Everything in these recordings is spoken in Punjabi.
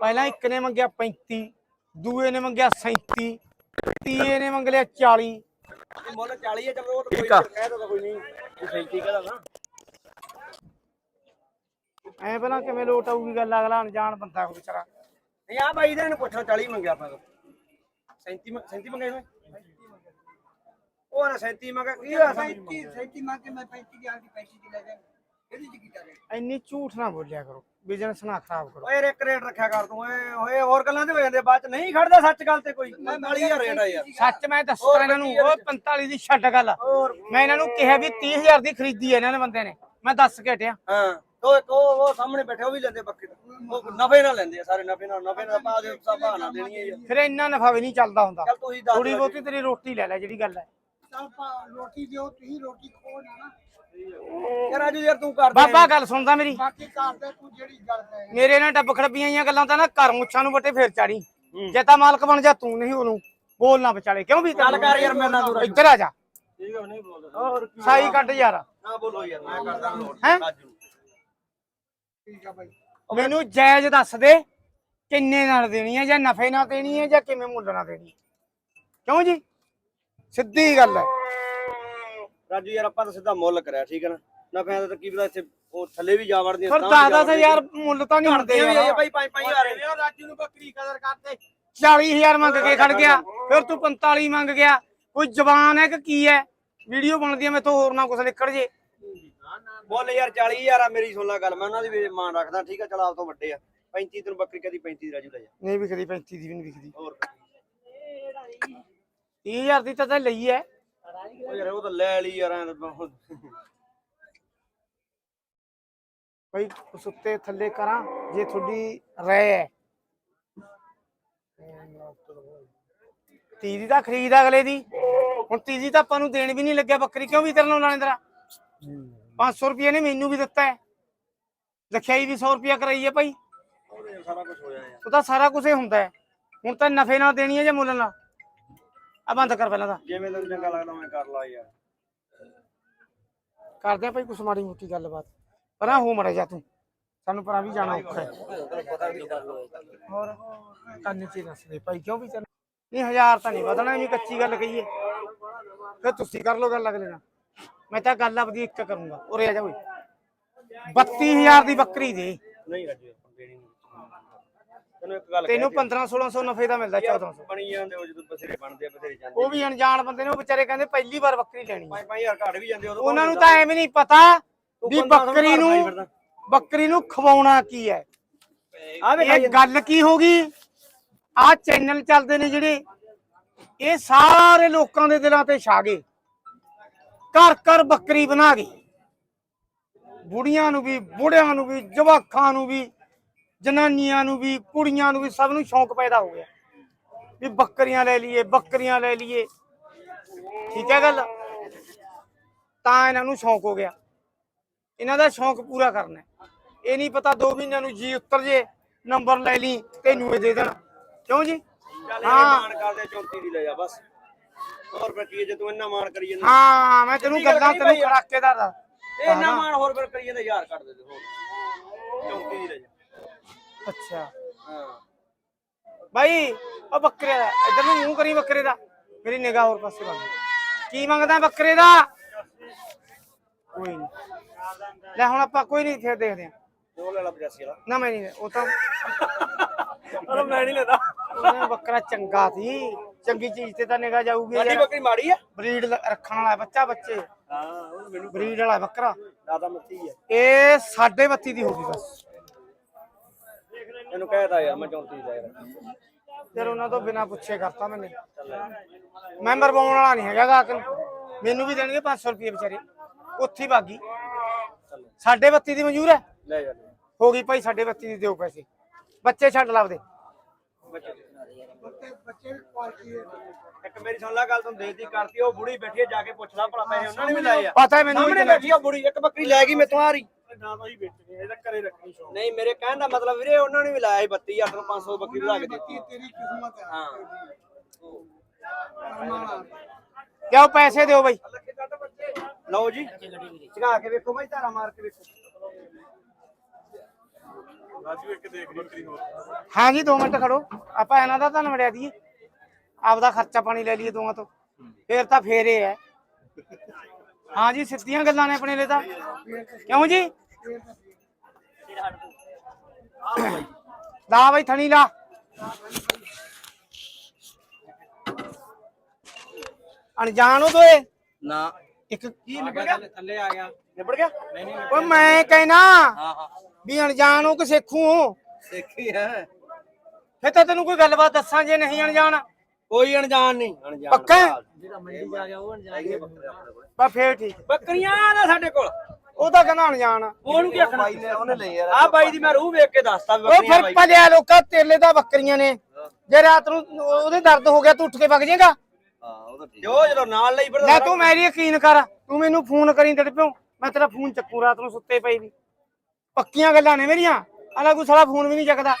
ਪਹਿਲਾਂ ਇੱਕ ਨੇ ਮੰਗਿਆ 35 ਦੂਏ ਨੇ ਮੰਗਿਆ 37 ਤੀਏ ਨੇ ਮੰਗ ਲਿਆ 40 ਮੁੱਲ 40 ਹੈ ਚਲੋ। ਕੋਈ ਕਹਿ ਦੋ ਕੋਈ ਨਹੀਂ। ਕਹਦਾ ਨਾ। ਐ ਪਹਿਲਾਂ ਕਿਵੇਂ ਲੋਟ ਆਊਗੀ ਗੱਲ ਅਗਲਾ ਅਣਜਾਣ ਬੰਦਾ ਉਹ ਵਿਚਾਰਾ। ਨਹੀਂ ਆ ਬਾਈ ਦੇ ਇਹਨੂੰ ਪੁੱਛੋ 40 ਮੰਗਿਆ ਆਪਾਂ ਤੋਂ। 37 37 ਮੰਗਿਆ ਇਹਨੇ? ਉਹ ਨਾ 37 ਮੰਗਿਆ ਕੀ ਹੋਇਆ? ਪੈਂਤੀ ਸੈਂਤੀ ਮੰਗ ਕੇ ਮੈਂ ਪੈਂਤੀ ਦੀ ਆਂਦੀ ਪੈਂਤੀ ਦੀ ਲੈ ਜਾ ਇਹਦੀ ਚ ਇੰਨੀ ਝੂਠ ਨਾ ਬੋਲਿਆ ਕਰੋ ਬਿਜ਼ਨਸ ਨਾ ਖਰਾਬ ਕਰੋ। ਓਏ ਇੱਕ ਰੇਟ ਰੱਖਿਆ ਕਰ ਤੂੰ ਓਏ ਓਏ ਹੋਰ ਗੱਲਾਂ ਤੇ ਹੋ ਜਾਂਦੇ ਬਾਅਦ ਚ ਨਹੀਂ ਖੜਦਾ ਸੱਚ ਗੱਲ ਤੇ ਕੋਈ। 45000 ਰੇਟ ਆ ਯਾਰ। ਸੱਚ ਮੈਂ ਦੱਸਦਾ ਇਹਨਾਂ ਨੂੰ ਉਹ 45 ਦੀ ਛੱਡ ਗੱਲ ਹੋਰ ਮੈਂ ਇਹਨਾਂ ਨੂੰ ਕਿਹਾ ਵੀ 30000 ਦੀ ਖਰੀਦੀ ਹੈ ਇਹਨਾਂ ਨੇ ਬੰਦੇ ਨੇ ਮੈਂ ਦੱਸ ਕੇ ਹਟਿਆ। ਹਾਂ ਉਹ ਉਹ ਉਹ ਸਾਹਮਣੇ ਬੈਠੇ ਉਹ ਵੀ ਲੈਂਦੇ ਬੱਕੇ ਉਹ ਨਫੇ ਨਾਲ ਲੈਂਦੇ ਆ ਸਾਰੇ ਨਫੇ ਨਾਲ ਨਫੇ ਨਾਲ ਪਾ ਦੇ ਸਾਬਾ ਨਾਲ ਦੇਣੀ ਹੈ ਯਾਰ। ਫਿਰ ਇੰਨਾ ਨਫਾ ਵੀ ਨਹੀਂ ਚੱਲਦਾ ਹੁੰਦਾ। ਚੱਲ ਤੁਸੀਂ ਦੱਸ ਥੋੜੀ ਬਹੁਤੀ ਤੇਰੀ ਰੋਟੀ ਲੈ ਲੈ ਜਿਹੜੀ ਗੱਲ ਹੈ ਚੱਲ ਪਾ ਰੋਟੀ ਦਿਓ ਤੁਸੀਂ ਰੋਟੀ ਖੋ ਨਾ ਨਾ। ਯਾਰ ਰਾਜੂ ਯਾਰ ਤੂੰ ਕਰ ਦੇ ਬਾਬਾ ਗੱਲ ਸੁਣਦਾ ਮੇਰੀ। ਬਾਕੀ ਘਰ ਦੇ ਤੂੰ ਜਿਹੜੀ ਗੱਲ ਹੈ। ਮੇਰੇ ਨਾਲ ਡੱਬ ਖੜਪੀਆਂ ਜੀਆਂ ਗੱਲਾਂ ਤਾਂ ਨਾ ਘਰ ਮੁੱਛਾਂ ਨੂੰ ਵੱਟੇ ਫੇਰ ਚਾੜੀ। ਜੇ ਤਾਂ ਮਾਲਕ ਬਣ ਜਾ ਤੂੰ ਨਹੀਂ ਉਹਨੂੰ ਬੋਲਣਾ ਵਿਚਾਲੇ। ਕਿਉਂ ਵੀ ਚੱਲ ਕਰ ਯਾਰ ਮੇਰੇ ਨਾਲ ਤੂੰ ਰਾਜੂ। ਇੱਧਰ ਆ ਜਾ। ਠੀਕ ਹੈ ਨਹੀਂ ਬੋਲਦਾ। ਹੋਰ ਕੀ ਸਾਈ ਕੱਢ ਯਾਰ। ਨਾ ਬੋਲੋ ਯਾਰ ਮੈਂ ਕਰਦਾ ਲੋਟ ਹੈਂ? ਰਾਜੂ। ਠੀਕ ਆ ਬਾਈ। ਮੈਨੂੰ ਜਾਇਜ਼ ਦੱਸ ਦੇ ਕਿੰਨੇ ਨਾਲ ਦੇਣੀ ਹੈ ਜਾਂ ਨਫੇ ਨਾਲ ਦੇਣੀ ਹੈ ਜਾਂ ਕਿਵੇਂ ਮੁੱਲ ਨਾਲ ਦੇਣੀ ਹੈ ਕਿਉਂ ਜੀ? ਸਿੱਧੀ ਗੱਲ ਹੈ। ਰਾਜੂ ਯਾਰ ਆਪਾਂ ਤਾਂ ਸਿੱਧਾ ਮੁੱਲ ਕਰਿਆ ਠੀਕ ਹੈ ਨਾ? ਨਾ ਫਾਇਦਾ ਤਾਂ ਕੀ ਪਤਾ ਇੱਥੇ ਉਹ ਥੱਲੇ ਵੀ ਜਾ ਵੜਦੀਆਂ ਫਿਰ ਤਾਂ ਵੀ ਜਾ ਦਾਦਾ ਸੇ ਯਾਰ। ਮੁੱਲ ਤਾਂ ਨਹੀਂ ਹੁੰਦੇ ਘਟਦੀਆਂ ਵੀ ਆ ਯਾਰ। ਭਾਈ 5 5000 ਰਾਜੂ ਨੂੰ ਬੱਕਰੀ ਕਦਰ ਕਰਦੇ? 40000 ਮੰਗ ਕੇ ਖੜ ਗਿਆ ਫਿਰ ਤੂੰ 45 ਮੰਗ ਗਿਆ। ਕੋਈ ਜ਼ਬਾਨ ਹੈ ਕਿ ਕੀ ਹੈ? ਵੀਡੀਓ ਬਣਦੀ ਹੈ ਮੈਥੋਂ ਹੋਰ ਨਾ ਕੁਝ ਨਿਕਲ ਜੇ। ਬੋਲ ਯਾਰ 40000 ਆ ਮੇਰੀ ਸੁਣ ਲੈ ਗੱਲ ਮੈਂ ਉਹਨਾਂ ਦੀ ਵੀ ਮਾਨ ਰੱਖਦਾ ਠੀਕ ਆ ਚਲ ਆਪ ਤੋਂ ਵੱਡੇ ਆ। 35 ਤੈਨੂੰ ਬੱਕਰੀ ਕਦੀ 35 ਦੀ ਰਾਜੂ ਲੈ ਜਾ। ਨਹੀਂ ਵਿਕਦੀ 35 ਦੀ ਵੀ ਨਹੀਂ ਵਿਕਦੀ ਹੋਰ। 30000 ਦੀ ਤਾਂ ਤਾਂ ਲਈ ਹੈ। ਉਹ ਯਾਰ ਉਹ ਤਾਂ ਲੈ ਲਈ ਯਾਰ ਐਂ ਤਾਂ ਬਹੁਤ- ਭਾਈ ਉਸ ਉੱਤੇ ਥੱਲੇ ਕਰਾਂ ਜੇ ਤੁਹਾਡੀ ਰਹਿ ਹੈ। ਤੀਜੀ ਦਾ ਖਰੀਦ ਆ ਅਗਲੇ ਦੀ। ਹੁਣ ਤੀਜੀ ਤਾਂ ਆਪਾਂ ਨੂੰ ਦੇਣ ਵੀ ਨਹੀਂ ਲੱਗਿਆ ਬੱਕਰੀ। ਕਿਉਂ ਵੀ ਤੇਰੇ ਨਾਲ ਲਾਣੇ ਤੇਰਾ? 500 ਰੁਪਏ ਨੇ ਮੈਨੂੰ ਵੀ ਦਿੱਤਾ ਹੈ। ਲਖਿਆਈ ਵੀ 100 ਰੁਪਿਆ ਕਰਾਈ ਹੈ ਭਾਈ। ਉਹਦੇ ਸਾਰਾ ਕੁਝ ਹੋਇਆ ਯਾਰ। ਉਹ ਤਾਂ ਸਾਰਾ ਕੁਝ ਹੀ ਹੁੰਦਾ ਹੈ। ਹੁਣ ਤਾਂ ਨਫੇ ਨਾਲ ਦੇਣੀ ਹੈ ਜਾਂ ਮੁੱਲ ਨਾਲ? ਆ ਬੰਦ ਕਰ ਪਹਿਲਾਂ ਤਾਂ। ਜਿਵੇਂ ਤੈਨੂੰ ਚੰਗਾ ਲੱਗਦਾ ਮੈਂ ਕਰ ਲਾ ਯਾਰ। ਕਰਦੇ ਆ ਭਾਈ ਕੁਛ ਮਾੜੀ ਮੋਟੀ ਗੱਲਬਾਤ। ਪਰਾਂ ਹੋ ਮੜਾ ਜਾ ਤੂੰ। ਸਾਨੂੰ ਪਰਾਂ ਵੀ ਜਾਣਾ ਔਖਾ ਹੈ। ਹੋਰ ਕੰਨ ਚ ਹੀ ਦੱਸ ਦੇ ਭਾਈ ਕਿਉਂ ਵੀ ਚੱਲ ਨਹੀਂ ਹਜ਼ਾਰ ਤਾਂ ਨਹੀਂ ਵਧਣਾ ਐਵੇਂ ਕੱਚੀ ਗੱਲ ਕਹੀਏ। ਫਿਰ ਤੁਸੀਂ ਕਰ ਲਓ ਗੱਲ ਅਗਲੇ ਨਾਲ। ਮੈਂ ਤਾਂ ਗੱਲ ਆਪਦੀ ਇੱਕ ਕਰੂੰਗਾ ਉਰੇ ਆ ਜਾ ਓਏ। 32000 ਦੀ ਬੱਕਰੀ ਦੇ। ਨਹੀਂ ਰਾਜੂ ਆਪਾਂ ਦੇਣੀ ਨਹੀਂ। ਤੈਨੂੰ ਇੱਕ ਗੱਲ ਤੈਨੂੰ 15 1600 ਨਫੇ ਦਾ ਮਿਲਦਾ 1400 ਬਣੀ ਜਾਂਦੇ ਉਹ ਜਦੋਂ ਬਸੇਰੇ ਬਣਦੇ ਆ ਬਸੇਰੇ ਜਾਂਦੇ ਉਹ ਵੀ ਅਣਜਾਣ ਬੰਦੇ ਨੇ ਉਹ ਵਿਚਾਰੇ ਕਹਿੰਦੇ ਪਹਿਲੀ ਵਾਰ ਬੱਕਰੀ ਲੈਣੀ ਹੈ। ਪੰਜ ਪੰਜ ਹਜ਼ਾਰ ਘਾਟ ਵੀ ਜਾਂਦੇ ਉਦੋਂ ਉਹਨਾਂ ਨੂੰ ਤਾਂ ਐਵੇਂ ਨਹੀਂ ਪਤਾ ਵੀ ਬੱਕਰੀ ਨੂੰ। ਬੱਕਰੀ ਨੂੰ ਖਵਾਉਣਾ ਕੀ ਹੈ। ਇਹ ਗੱਲ ਕੀ ਹੋ ਗਈ? ਆ ਚੈਨਲ ਚੱਲਦੇ ਨੇ ਜਿਹੜੇ ਇਹ ਸਾਰੇ ਲੋਕਾਂ ਦੇ ਦਿਲਾਂ ਤੇ ਛਾ ਗਏ। ਘਰ ਘਰ ਬੱਕਰੀ ਬਣਾ ਗਏ। ਬੁੜੀਆਂ ਨੂੰ ਵੀ ਬੁੜਿਆਂ ਨੂੰ ਵੀ ਜਵਾਕਾਂ ਨੂੰ ਵੀ। ਜਨਾਨੀਆਂ ਨੂੰ ਵੀ ਕੁੜੀਆਂ ਨੂੰ ਵੀ ਸਭ ਨੂੰ ਸ਼ੌਂਕ ਪੈਦਾ ਹੋ ਗਿਆ। ਵੀ ਬੱਕਰੀਆਂ ਲੈ ਲਈਏ ਬੱਕਰੀਆਂ ਲੈ ਲਈਏ। ਠੀਕ ਹੈ ਗੱਲ? ਤਾਂ ਇਹਨਾਂ ਨੂੰ ਸ਼ੌਂਕ ਹੋ ਗਿਆ। ਇਹਨਾਂ ਦਾ ਸ਼ੌਂਕ ਪੂਰਾ ਕਰਨਾ। ਇਹ ਨਹੀਂ ਪਤਾ 2 ਮਹੀਨਿਆਂ ਨੂੰ ਜੀ ਉੱਤਰ ਜੇ ਨੰਬਰ ਲੈ ਲਈ ਤੈਨੂੰ ਇਹ ਦੇ ਦੇਣ। ਕਿਉਂ ਜੀ? ਹਾਂ। ਮਾਨ ਕਰਦੇ 34 ਦੀ ਲੈ ਜਾ ਬਸ। ਹੋਰ ਫਿਰ ਕੀ ਹੈ, ਜੇ ਤੂੰ ਇੰਨਾ ਮਾਨ ਕਰੀ ਜਾਂਦਾ। ਹਾਂ ਮੈਂ ਤੈਨੂੰ ਗੱਲ ਤੈਨੂੰ। ਖੜਾਕੇਦਾਰ ਦਾ ਇਹ ਇੰਨਾ ਮਾਨ ਹੋਰ ਫਿਰ ਕਰੀ ਜਾਂਦਾ ਯਾਰ ਕੱਢ ਦੇ ਦੇ ਹੋਰ 34 ਦੀ ਲੈ ਜਾ। ਅੱਛਾ। ਹਾਂ। ਭਾਈ ਉਹ ਬੱਕਰੇ ਦਾ ਇਧਰ ਨੂੰ ਮੂੰਹ ਕਰੀ ਬੱਕਰੇ ਦਾ। ਮੇਰੀ ਨਿਗਾਹ ਹੋਰ ਪਾਸੇ ਵੱਲ ਕੀ ਮੰਗਦਾ ਬੱਕਰੇ ਦਾ? ਕੋਈ ਨਹੀਂ ਲੈ ਹੁਣ ਆਪਾਂ ਕੋਈ ਨਹੀਂ ਫੇਰ ਦੇਖਦੇ ਆ ਉਹ ਲੈ ਲਾ 85 ਵਾਲਾ। ਨਾ ਮੈਂ ਨਹੀਂ ਉਹ ਤਾਂ ਉਹ ਮੈਂ ਨਹੀਂ ਲੈਦਾ। ਉਹਨੇ ਬੱਕਰਾ ਚੰਗਾ ਸੀ। ਚੰਗੀ ਚੀਜ਼ ਤੇ ਤਾਂ ਨਿਗਾਹ ਜਾਊਗੀ ਸਾਡੀ ਯਾਰ। ਬੱਕਰੀ ਮਾੜੀ ਆ। ਬਰੀਡ ਰੱਖਣ ਵਾਲਾ ਬੱਚਾ ਬੱਚੇ। ਹਾਂ ਉਹ ਮੈਨੂੰ ਬਰੀਡ ਵਾਲਾ ਬੱਕਰਾ। ਦਾਦਾ ਮੱਤੀ ਹੈ ਇਹ 32.5 ਦੀ ਹੋ ਗਈ ਬਸ। ਇਹਨੂੰ ਕਹਿਤਾ ਯਾਰ ਮੈਂ 34 ਲੈ ਰਿਹਾ ਫਿਰ ਉਹਨਾਂ ਤੋਂ ਬਿਨਾ ਪੁੱਛੇ ਕਰਤਾ ਮੈਨੇ। ਮੈਂਬਰ ਪਾਉਣ ਵਾਲਾ ਨਹੀਂ ਹੈਗਾ ਗਾਹਕ ਮੈਨੂੰ ਵੀ ਦੇਣਗੇ 500 ਰੁਪਏ ਵਿਚਾਰੇ। ਉੱਥੇ ਹੀ ਬਾਗੀ ਸਾਢੇ 32 ਦੀ ਮਨਜ਼ੂਰ ਹੈ? ਲੈ ਜਾ ਹੋ ਗਈ ਭਾਈ ਸਾਢੇ 32 ਦੀ ਦਿਓ ਪੈਸੇ। ਬੱਚੇ ਛੱਡ ਲਾਵਦੇ ਬੱਚੇ ਬੱਚੇ। ਦੀ ਕੁਆਲਿਟੀ ਹੈ ਇੱਕ ਮੇਰੀ ਸੁਣ ਲੈ ਗੱਲ ਤੁਹਾਨੂੰ ਦੇਤੀ ਕਰਤੀ ਉਹ ਬੁੜੀ ਬੈਠੀ ਹੈ ਜਾ ਕੇ ਪੁੱਛ ਲਾ ਭਲਾ ਪੈਸੇ। ਉਹਨਾਂ ਨੇ ਵੀ ਲਾਏ ਆ। ਪਤਾ ਹੈ ਮੈਨੂੰ ਸਾਹਮਣੇ ਵੀ ਬੈਠੀ ਆ ਬੁੜੀ ਇੱਕ ਬੱਕਰੀ ਲੈ ਗਈ ਮੇਥੋਂ ਆ ਰਹੀ। ਨਾ ਤਾਂ ਹੀ ਵੇਚਣੀ ਇਹਦਾ ਘਰੇ ਰੱਖਣੀ ਸ਼ੌਕ। ਨਹੀਂ ਮੇਰੇ ਕਹਿਣ ਦਾ ਮਤਲਬ ਵੀਰੇ ਉਹਨਾਂ ਨੇ ਵੀ ਲਾਇਆ ਸੀ 32000 ਤੋਂ 500 ਬੱਕਰੀ ਵਧਾ ਕੇ ਦਿੱਤੀ ਤੇਰੀ ਕਿਸਮਤ ਹੈ। ਹਾਂ। ਕਿਉਂ ਪੈਸੇ ਦਿਓ ਬਾਈ? ਲਓ ਜੀ ਚਗਾ ਕੇ ਵੇਖੋ ਬਾਈ ਧਾਰਾ ਮਾਰ ਕੇ ਵੇਖੋ। ਰਾਜੂ ਇੱਕ ਦੇਖ ਲਈ ਕਰੀ ਹੋਰ। ਹਾਂ ਜੀ 2 ਮਿੰਟ ਖੜੋ। ਆਪਾਂ ਇਹਨਾਂ ਦਾ ਧੰਨ ਵੜਿਆ ਦੀਏ ਆਪਦਾ ਖਰਚਾ ਪਾਣੀ ਲੈ ਲਈਏ ਦੋਵਾਂ ਤੋਂ। ਫੇਰ ਤਾਂ ਫੇਰ ਇਹ ਹੈ। ਹਾਂ ਜੀ ਸਿੱਧੀਆਂ ਗੱਲਾਂ ਨੇ ਆਪਣੇ ਲਈ ਤਾਂ। ਕਿਉਂ ਜੀ? ਲਾ ਬਈ ਥਣੀ ਲਾ ਅਣਜਾਣ ਹੋ ਦੋਏ ਨਾ ਇੱਕ ਕੀ ਨਿਬੜ ਗਿਆ ਥੱਲੇ ਆ ਗਿਆ ਨਿਬੜ ਗਿਆ ਨਹੀਂ ਨਹੀਂ ਓਏ ਮੈਂ ਕਹਿਣਾ ਹਾਂ ਹਾਂ ਵੀ ਅਣਜਾਣ ਹੋ ਕਿ ਸਿੱਖੂ ਹੋ ਦੇਖੀ ਹੈ ਫੇ ਤਾਂ ਤੈਨੂੰ ਕੋਈ ਗੱਲਬਾਤ ਦੱਸਾਂ ਜੇ ਨਹੀਂ ਅਣਜਾਣ ਕੋਈ ਅਣਜਾਣ ਨਹੀਂ ਅਣਜਾਣ ਪੱਕਾ ਹੈ? ਜਿਹੜਾ ਮੰਡੀ ਜਾ ਗਿਆ ਉਹ ਅਣਜਾਣ ਬਾ ਫੇਰ ਠੀਕ। ਬੱਕਰੀਆਂ ਨਾ ਸਾਡੇ ਕੋਲ। ਉਹ ਤਾਂ ਕਹਿੰਦਾ ਅਣਜਾਣ ਆ। ਉਹਨੂੰ ਕੀ ਆਖਣਾ? ਉਹਨੇ ਲਈ ਯਾਰ। ਆ ਬਾਈ ਦੀ ਮੈਂ ਰੂਹ ਵੇਖ ਕੇ ਦੱਸਤਾ ਵੀ ਉਹ ਬੱਕਰੀਆਂ ਫਿਰ ਬਾਈ ਭਲਿਆ ਲੋਕਾਂ ਤੇਲੇ ਦਾ ਬੱਕਰੀਆਂ ਨੇ। ਜੇ ਰਾਤ ਨੂੰ ਉਹਦੇ ਦਰਦ ਹੋ ਗਿਆ ਤੂੰ ਉੱਠ ਕੇ ਵਗ ਜਾਏਗਾ। ਹਾਂ ਉਹ ਤਾਂ ਠੀਕ ਜੋ ਜਦੋਂ ਨਾਲ ਲਈ ਫਿਰ ਲੈ ਤੂੰ ਮੇਰੀ ਯਕੀਨ ਕਰ ਤੂੰ ਮੈਨੂੰ ਫੋਨ ਕਰੀ ਤੇਰੇ ਪਿਓ। ਮੈਂ ਤੇਰਾ ਫੋਨ ਚੱਕੂ ਰਾਤ ਨੂੰ ਸੁੱਤੇ ਪਈ ਵੀ ਪੱਕੀਆਂ ਗੱਲਾਂ ਨੇ ਮੇਰੀਆਂ। ਅਲਾ ਕੋਈ ਸਾਲਾ ਫੋਨ ਵੀ ਨਹੀਂ ਚੱਕਦਾ।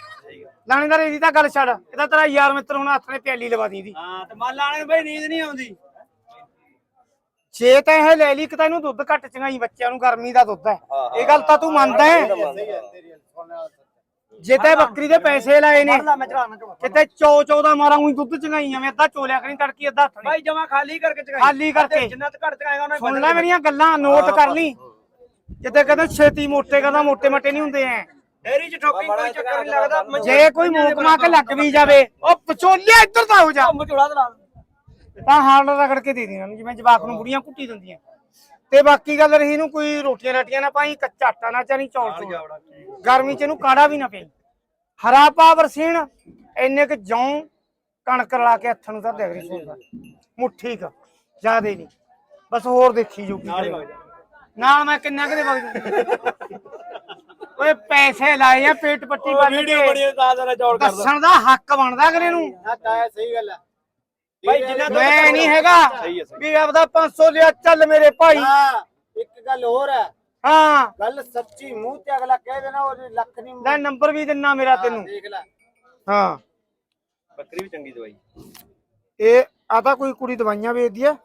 ਲਾਣੇਦਾਰ ਇਹਦੀ ਤਾਂ ਗੱਲ ਛੱਡ। ਇਹਦਾ ਤੇਰਾ ਯਾਰ ਮਿੱਤਰ ਹੁਣ ਹੱਥ ਨੇ ਪਿਆਲੀ ਲਵਾ ਦੀ ਦੀ ਹਾਂ ਤੇ ਮੰਨ ਲਾਣੇ ਨੂੰ ਬਈ ਨੀਂਦ ਨਹੀਂ ਆਉਂਦੀ। ਜੇ ਤਾਂ ਇਹ ਲੈ ਲਈ ਇੱਕ ਤਾਂ ਇਹਨੂੰ ਦੁੱਧ ਘੱਟ ਚੰਗਾਈ ਬੱਚਿਆਂ ਨੂੰ ਗਰਮੀ ਦਾ ਦੁੱਧ ਹੈ। ਇਹ ਗੱਲ ਤਾਂ ਤੂੰ ਮੰਨਦਾ ਹੈ ਜੇ ਤਾਂ ਇਹ ਬੱਕਰੀ ਦੇ ਪੈਸੇ ਲਾਏ ਨੇ ਕਿਤੇ ਚੋ ਚੋ ਦਾ ਮਾਰਾ ਉਹੀ ਦੁੱਧ ਚੰਗਾਈ ਐਵੇਂ ਅੱਧਾ ਚੋਲਿਆ ਕਰੀ ਤੜਕੀ ਅੱਧਾ ਹੱਥ ਨਹੀਂ। ਬਾਈ ਜਮਾ ਖਾਲੀ ਕਰਕੇ ਚਗਾਈ। ਖਾਲੀ ਕਰਕੇ। ਜਿੰਨਾ ਤੇ ਘੱਟ ਚਗਾਏਗਾ ਉਹਨਾਂ ਸੁਣ ਲੈ ਮੇਰੀਆਂ ਗੱਲਾਂ ਨੋਟ ਕਰ ਲਈ। ਜਿੱਤੇ ਕਹਿੰਦੇ ਛੇਤੀ ਮੋਟੇ ਕਹਿੰਦਾ ਮੋਟੇ ਮਟੇ ਨਹੀਂ ਹੁੰਦੇ ਐ। ਡੇਰੀ ਚ ਠੋਕੀ ਕੋਈ ਚੱਕਰ ਨਹੀਂ ਲੱਗਦਾ। ਜੇ ਕੋਈ ਮੋਕ ਮਾ ਕੇ ਲੱਗ ਵੀ ਜਾਵੇ ਉਹ ਪਚੋਲਿਆ ਇੱਧਰ ਤਾਂ ਹੋ ਜਾ। ਮਚੋੜਾ ਦਲਾ ਤਾਂ ਹਾਲ ਰਗੜ ਕੇ ਦੇ ਦੇਣਾ ਜਿਵੇਂ ਜਵਾਕ ਨੂੰ ਬੁੜੀਆਂ ਕੁੱਟੀ ਦਿੰਦੀਆਂ। ਤੇ ਬਾਕੀ ਗੱਲ ਰਹੀ ਨੂੰ ਕੋਈ ਰੋਟੀਆਂ ਰਾਟੀਆਂ ਨਾ ਪਾਈ ਕੱਚਾ ਆਟਾ ਨਾ ਚਾਰੀ ਚੌਲ ਚੌਲ। ਗਰਮੀ ਚ ਇਹਨੂੰ ਕਾੜਾ ਵੀ ਨਾ ਪਈ। ਹਰਾ ਪਾਵਰ ਸੀਣ ਇੰਨੇ ਕੁ ਜੌਂ ਕਣਕ ਰਲਾ ਕੇ ਹੱਥਾਂ ਨੂੰ ਤਾਂ ਦੇਖ ਰਹੀ ਸੋਦਾ ਮੁੱਠੀ ਕ ਜਿਆਦੇ ਨਹੀਂ। ਬਸ ਹੋਰ ਦੇਖੀ ਜੋ। ਨਾਲ ਮੈਂ ਕਿੰਨਾ ਕਦੇ ਵਗ ਓਏ ਪੈਸੇ ਲਾਏ ਆ ਪੇਟ ਪੱਟੀ ਬੰਨ ਕੇ। ਦੱਸਣ ਦਾ ਹੱਕ ਬਣਦਾ ਅਗਲੇ ਨੂੰ। ਤਾਂ ਸਹੀ ਗੱਲ ਹੈ ਬਾਈ ਜਿੰਨਾ ਦੁੱਧ ਮੈਂ ਨਹੀਂ ਹੈਗਾ। ਸਹੀ ਹੈ, ਸਹੀ। ਵੀ ਆਪਦਾ 500 ਲਿਆ ਚੱਲ ਮੇਰੇ ਭਾਈ। ਹਾਂ ਇੱਕ ਗੱਲ ਹੋਰ ਹੈ। ਹਾਂ। ਗੱਲ ਸੱਚੀ ਮੂੰਹ ਤੇ ਅਗਲਾ ਕਹਿ ਦੇਣਾ ਉਹ ਲੱਖ ਨਹੀਂ ਲੈ ਨੰਬਰ ਵੀ ਦਿੰਨਾ ਮੇਰਾ ਤੈਨੂੰ। ਦੇਖ ਲੈ। ਹਾਂ। ਬੱਕਰੀ ਵੀ ਚੰਗੀ ਦਵਾਈ। ਇਹ ਆ ਤਾਂ ਕੋਈ ਕੁੜੀ ਦਵਾਈਆਂ ਵੇਚਦੀ ਆ।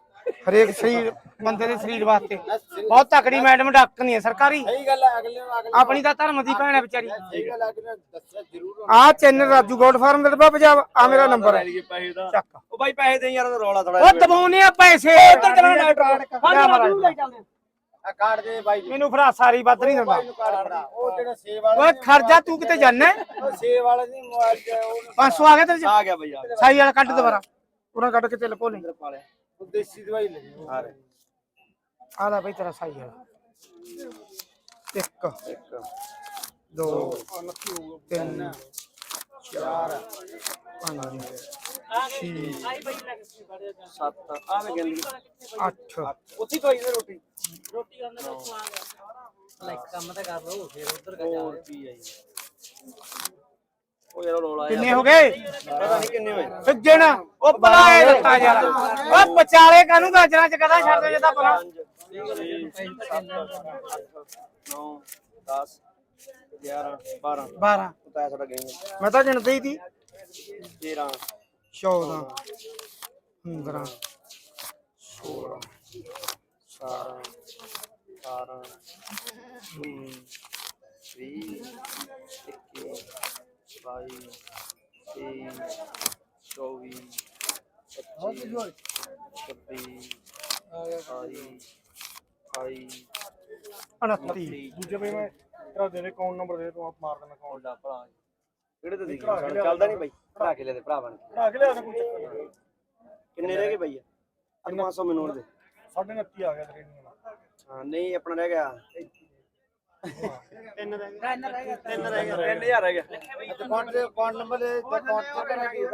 ਹਰੇਕ ਸਰੀਰ ਬੰਦੇ ਦੇ ਸਰੀਰ ਵਾਸਤੇ। ਬਹੁਤ ਤਕੜੀ ਮੈਡਮ ਡਾਕਟਰ ਨਹੀਂ ਹੈ ਸਰਕਾਰੀ। ਸਹੀ ਗੱਲ ਹੈ ਅਗਲੇ ਅਗਲੇ ਆਪਣੀ ਤਾਂ ਧਰਮ ਦੀ ਭੈਣ ਹੈ ਵਿਚਾਰੀ। ਸਹੀ ਗੱਲ ਹੈ ਦੱਸਿਆ ਜ਼ਰੂਰ ਆ ਚੈਨਲ ਰਾਜੂ ਗੋਡ ਫਾਰਮ ਦੇ ਡੱਬਾ ਪੰਜਾਬ ਆ ਮੇਰਾ ਨੰਬਰ ਹੈ। ਚੱਕ। ਉਹ ਬਾਈ ਪੈਸੇ ਦੇ ਯਾਰ ਰੌਲਾ ਥੋੜਾ ਉਹ ਦਬਾਉਨੇ ਆ ਪੈਸੇ। ਉੱਧਰ ਚਲਾ ਡਾਕਟਰ ਆ। ਕਾਰਡ ਦੇ ਬਾਈ ਮੈਨੂੰ ਫੜਾ ਸਾਰੀ ਵੱਧ ਨਹੀਂ ਦਿੰਦਾ। ਉਹ ਜਿਹੜਾ ਸੇਵ ਵਾਲਾ ਓਏ ਖਰਜਾ ਤੂੰ ਕਿਤੇ ਜਾਣਾ ਉਹ ਸੇਵ ਵਾਲਾ ਦੀ ਮੋਬਾਈਲ ਤੇ ਉਹ 500 ਆ ਗਿਆ ਤੇਰੇ ਚ? ਆ ਗਿਆ ਬਈ ਆ ਸਾਈ ਵਾਲਾ ਕੱਢ ਦੁਬਾਰਾ। ਉਹਨਾਂ ਕੱਢ ਕੇ ਤੇ ਲਪੋ ਲਈ ਪਾਲਿਆ ਉਹ ਦੇਸੀ ਦਵਾਈ ਲੈ ਆ ਰਹੇ ਆ ਲੈ ਬਈ ਤੇਰਾ ਸਾਈ ਵਾਲਾ ਇੱਕ ਦੋ ਤਿੰਨ ਚਾਰ ਪੰਜ ਛੇ ਸੱਤ ਅੱਠ। ਉੱਥੇ ਕੋਈ ਨਹੀਂ ਰੋਟੀ? ਹੋਰ ਕੀ ਆ ਜੀ। ਉਹ ਯਾਰ ਰੌਲਾ ਆਇਆ। ਕਿੰਨੇ ਹੋ ਗਏ? ਪਤਾ ਨਹੀਂ ਕਿੰਨੇ ਹੋਏ। ਸੱਜਣ ਉਹ ਬਲਾਏ ਦਿੱਤਾ ਯਾਰ। ਉਹ ਵਿਚਾਲੇ ਕਾਨੂੰ ਗਾਜਰਾਂ ਚ ਕਦਾ ਛੱਡ ਦੇ ਤਾਂ ਬਲਾ 9 10 11 12 12 ਉਤਾਇਆ ਸਾਡਾ ਮੈਂ ਤਾਂ ਗਿਣਦੇ ਸੀ। 14 15 16 17 18 19 20 21 22 23 24 25 26 27 28 29 ਦੂਜੇ ਬਈ ਮੈਂ ਤੇਰਾ ਦੇ ਦੇ ਅਕਾਊਂਟ ਨੰਬਰ ਦੇ ਤੂੰ ਆਪ ਮਾਰ ਦੇਣਾ ਅਕਾਊਂਟ ਦਾ ਭਰਾ ਕਿਹੜੇ ਤੇ ਦੇਖੀ ਚੱਲਦਾ ਨਹੀਂ ਬਾਈ। ਭਰਾ ਕੇ ਲੈ ਦੇ ਭਰਾ ਬਣ ਕੇ। ਭਰਾ ਕੇ ਲਿਆ ਦੇ ਕੋਈ ਚੱਕਰ ਨਹੀਂ। ਕਿੰਨੇ ਰਹਿ ਗਏ ਬਾਈ? ਆ 500 ਮੈਨੂੰ ਹੋਰ ਦੇ। ਸਾਢੇ 29 ਆ ਗਿਆ ਤੇਰੇ ਨੂੰ ਹਾਂ ਨਹੀਂ ਆਪਣਾ ਰਹਿ ਗਿਆ। ਤਿੰਨ ਰਹਿ ਗਏ। ਤਿੰਨ ਰਹਿ ਗਿਆ 3000 ਰਹਿ ਗਿਆ ਅਕਾਊਂਟ ਦੇ ਅਕਾਊਂਟ ਨੰਬਰ ਦੇ ਅਕਾਊਂਟ ਤੇ ਕਰਾਂਗੇ